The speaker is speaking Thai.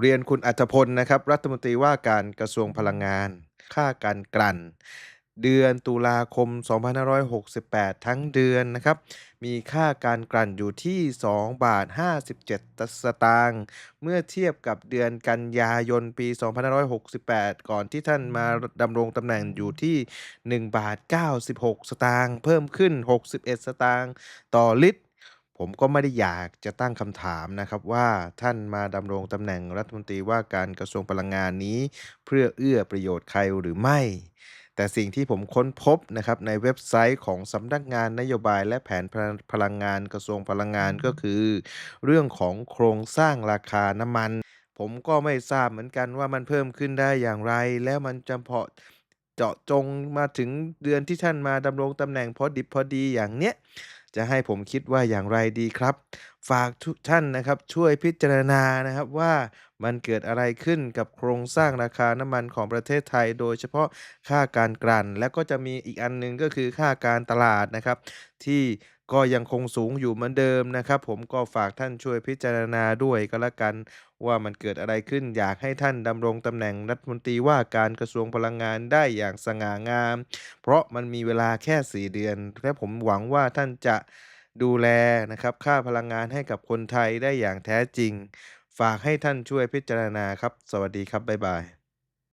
เรียนคุณอัธพลนะครับ รัฐมนตรีว่าการกระทรวงพลังงาน ค่าการกลั่น เดือนตุลาคม 2568 ทั้งเดือนนะครับ มีค่าการกลั่นอยู่ที่ 2 บาท 57 สตางค์เมื่อเทียบกับเดือนกันยายนปี 2568 ก่อนที่ท่านมาดำรงตำแหน่งอยู่ที่ 1 บาท 96 สตางค์เพิ่มขึ้น 61 สตางค์ต่อลิตร ผมก็ไม่ได้อยากจะตั้งคำถามนะครับว่าท่านมาดำรงตำแหน่งรัฐมนตรีว่าการกระทรวงพลังงานนี้ เพื่อเอื้อประโยชน์ใครหรือไม่ แต่สิ่งที่ผมค้นพบนะครับในเว็บไซต์ของสำนักงานนโยบายและแผนพลังงานกระทรวงพลังงานก็คือ เรื่องของโครงสร้างราคาน้ำมัน ผมก็ไม่ทราบเหมือนกันว่ามันเพิ่มขึ้นได้อย่างไร แล้วมันจำเพาะเจาะจงมาถึงเดือนที่ท่านมาดำรงตำแหน่งพอดิบพอดีอย่างเนี้ย จะให้ผมคิดว่าอย่างไรดีครับ ฝากทุกท่านนะครับช่วยพิจารณานะครับว่ามันเกิดอะไรขึ้นกับโครงสร้างราคาน้ำมันของประเทศไทย โดยเฉพาะค่าการกลั่น แล้วก็จะมีอีกอันหนึ่งก็คือค่าการตลาดนะครับที่ ก็ยังคงสูงอยู่เหมือนเดิมนะครับ ผมก็ฝากท่านช่วยพิจารณาด้วยก็แล้วกัน ว่ามันเกิดอะไรขึ้นอยากให้ท่านดำรงตำแหน่งรัฐมนตรีว่าการกระทรวงพลังงานได้อย่างสง่างาม เพราะมันมีเวลาแค่ 4 เดือน และผมหวังว่าท่านจะดูแลนะครับค่าพลังงานให้กับคนไทยได้อย่างแท้จริง ฝากให้ท่านช่วยพิจารณาครับ สวัสดีครับ บ๊ายบาย